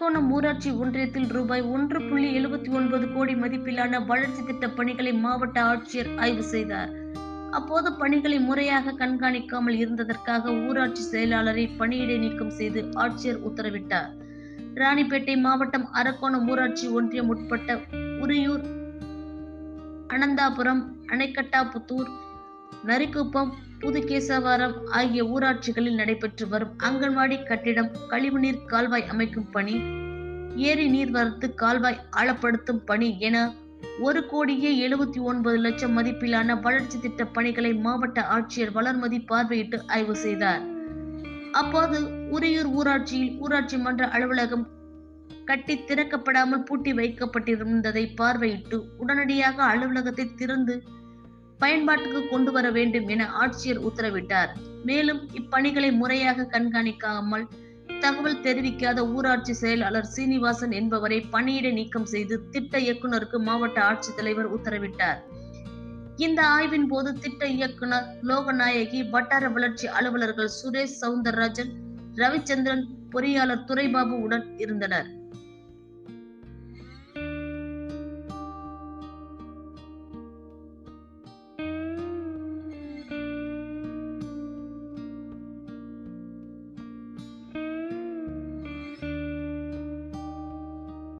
அரக்கோணம் ஊராட்சி ஒன்றியத்தில் ரூபாய் ஒன்று புள்ளி எழுபத்தி ஒன்பது கோடி மதிப்பிலான வளர்ச்சி திட்ட பணிகளை மாவட்ட ஆட்சியர் ஆய்வு செய்தார். அப்போது பணிகளை முறையாக கண்காணிக்காமல் இருந்ததற்காக ஊராட்சி செயலாளரை பணியிடை நீக்கம் செய்து ஆட்சியர் உத்தரவிட்டார். ராணிப்பேட்டை மாவட்டம் அரக்கோணம் ஊராட்சி ஒன்றியம் உட்பட்ட உரியூர் அனந்தாபுரம் அணைக்கட்டாபுத்தூர் நரிக்குப்பம் புதுகேசவாரம் ஆகிய ஊராட்சிகளில் நடைபெற்று வரும் அங்கன்வாடி கட்டிடம் கழிவுநீர் கால்வாய் அமைக்கும் பணி ஏரி நீர்வரத்து கால்வாய் ஆழப்படுத்தும் பணி என ஒரு கோடியே எழுபத்தி ஒன்பது லட்சம் மதிப்பிலான வளர்ச்சி திட்ட பணிகளை மாவட்ட ஆட்சியர் வளர்மதி பார்வையிட்டு ஆய்வு செய்தார். அப்போது உரியூர் ஊராட்சியில் ஊராட்சி மன்ற அலுவலகம் கட்டி திறக்கப்படாமல் பூட்டி வைக்கப்பட்டிருந்ததை பார்வையிட்டு உடனடியாக அலுவலகத்தை திறந்து பயன்பாட்டுக்கு கொண்டு வர வேண்டும் என ஆட்சியர் உத்தரவிட்டார். மேலும் இப்பணிகளை முறையாக கண்காணிக்காமல் தகவல் தெரிவிக்காத ஊராட்சி செயலாளர் சீனிவாசன் என்பவரை பணியிடை நீக்கம் செய்து திட்ட இயக்குநருக்கு மாவட்ட ஆட்சித்தலைவர் உத்தரவிட்டார். இந்த ஆய்வின் போது திட்ட இயக்குனர் லோகநாயகி வட்டார வளர்ச்சி அலுவலர்கள் சுரேஷ் சவுந்தரராஜன் ரவிச்சந்திரன் பொறியாளர் துரைபாபு உடன் இருந்தனர்.